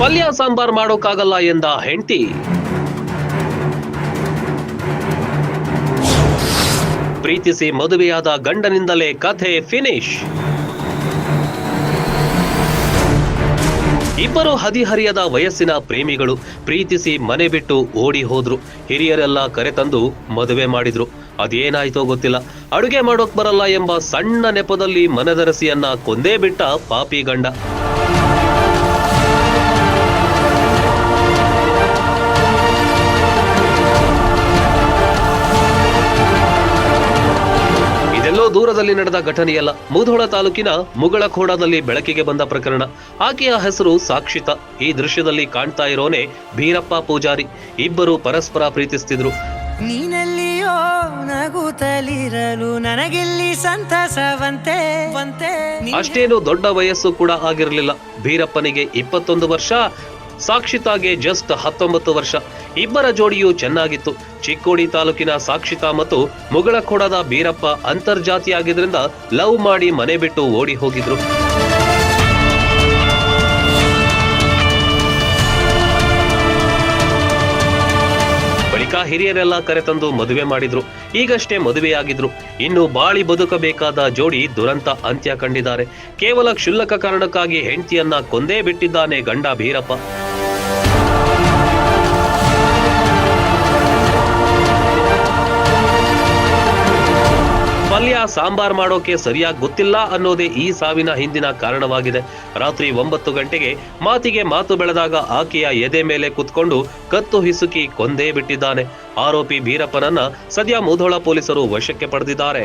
ಪಲ್ಯ ಸಾಂಬಾರ್ ಮಾಡೋಕ್ಕಾಗಲ್ಲ ಎಂದ ಹೆಂಡತಿ. ಪ್ರೀತಿಸಿ ಮದುವೆಯಾದ ಗಂಡನಿಂದಲೇ ಕಥೆ ಫಿನಿಶ್ ಇಬ್ಬರು ಹದಿಹರಿಯದ ವಯಸ್ಸಿನ ಪ್ರೇಮಿಗಳು ಪ್ರೀತಿಸಿ ಮನೆ ಬಿಟ್ಟು ಓಡಿ ಹೋದ್ರು. ಹಿರಿಯರೆಲ್ಲ ಕರೆತಂದು ಮದುವೆ ಮಾಡಿದ್ರು. ಅದೇನಾಯ್ತೋ ಗೊತ್ತಿಲ್ಲ. ಅಡುಗೆ ಮಾಡೋಕ್ ಬರಲ್ಲ ಎಂಬ ಸಣ್ಣ ನೆಪದಲ್ಲಿ ಮನದರಸಿಯನ್ನ ಕೊಂದೇ ಬಿಟ್ಟ ಪಾಪಿ ಗಂಡ. ಇದೆಲ್ಲೋ ದೂರದಲ್ಲಿ ನಡೆದ ಘಟನೆಯಲ್ಲ ಮುಧೋಳ ತಾಲೂಕಿನ ಮುಗಳಖೋಡದಲ್ಲಿ ಬೆಳಕಿಗೆ ಬಂದ ಪ್ರಕರಣ. ಆಕೆಯ ಹೆಸರು ಸಾಕ್ಷಿತ. ಈ ದೃಶ್ಯದಲ್ಲಿ ಕಾಣ್ತಾ ಇರೋನೆ ಭೀರಪ್ಪ ಪೂಜಾರಿ. ಇಬ್ಬರು ಪರಸ್ಪರ ಪ್ರೀತಿಸ್ತಿದ್ರು. ನೀನಲ್ಲಿಯೋ ನಗುತ್ತಲಿರಲು ನನಗಿಲ್ಲಿ ಸಂತಸವಂತೆ ಅಷ್ಟೇನು ದೊಡ್ಡ ವಯಸ್ಸು ಕೂಡ ಆಗಿರಲಿಲ್ಲ. ಭೀರಪ್ಪನಿಗೆ ಇಪ್ಪತ್ತೊಂದು ವರ್ಷ ಸಾಕ್ಷಿತಾಗೆ ಜಸ್ಟ್ ಹತ್ತೊಂಬತ್ತು ವರ್ಷ. ಇಬ್ಬರ ಜೋಡಿಯು ಚೆನ್ನಾಗಿತ್ತು. ಚಿಕ್ಕೋಡಿ ತಾಲೂಕಿನ ಸಾಕ್ಷಿತಾ ಮತ್ತು ಮುಗಳಖೋಡದ ಬೀರಪ್ಪ ಅಂತರ್ಜಾತಿಯಾಗಿದ್ದರಿಂದ ಲವ್ ಮಾಡಿ ಮನೆ ಬಿಟ್ಟು ಓಡಿ ಹೋಗಿದ್ರು. ಬಳಿಕ ಹಿರಿಯರೆಲ್ಲ ಕರೆತಂದು ಮದುವೆ ಮಾಡಿದ್ರು. ಈಗಷ್ಟೇ ಮದುವೆಯಾಗಿದ್ರು. ಇನ್ನು ಬಾಳಿ ಬದುಕಬೇಕಾದ ಜೋಡಿ ದುರಂತ ಅಂತ್ಯ ಕಂಡಿದ್ದಾರೆ. ಕೇವಲ ಕ್ಷುಲ್ಲಕ ಕಾರಣಕ್ಕಾಗಿ ಹೆಂಡತಿಯನ್ನ ಕೊಂದೇ ಬಿಟ್ಟಿದ್ದಾನೆ ಗಂಡ ಭೀರಪ್ಪ. ಪಲ್ಯ, ಸಾಂಬಾರ್ ಮಾಡೋಕೆ ಸರಿಯಾಗಿ ಗೊತ್ತಿಲ್ಲ ಅನ್ನೋದೇ ಈ ಸಾವಿನ ಹಿಂದಿನ ಕಾರಣವಾಗಿದೆ. ರಾತ್ರಿ ಒಂಬತ್ತು ಗಂಟೆಗೆ ಮಾತಿಗೆ ಮಾತು ಬೆಳೆದಾಗ ಆಕೆಯ ಎದೆ ಮೇಲೆ ಕುತ್ಕೊಂಡು ಕತ್ತು ಹಿಸುಕಿ ಕೊಂದೇ ಬಿಟ್ಟಿದ್ದಾನೆ. ಆರೋಪಿ ಬೀರಪ್ಪನನ್ನ ಸದ್ಯ ಮುಧೋಳ ಪೊಲೀಸರು ವಶಕ್ಕೆ ಪಡೆದಿದ್ದಾರೆ.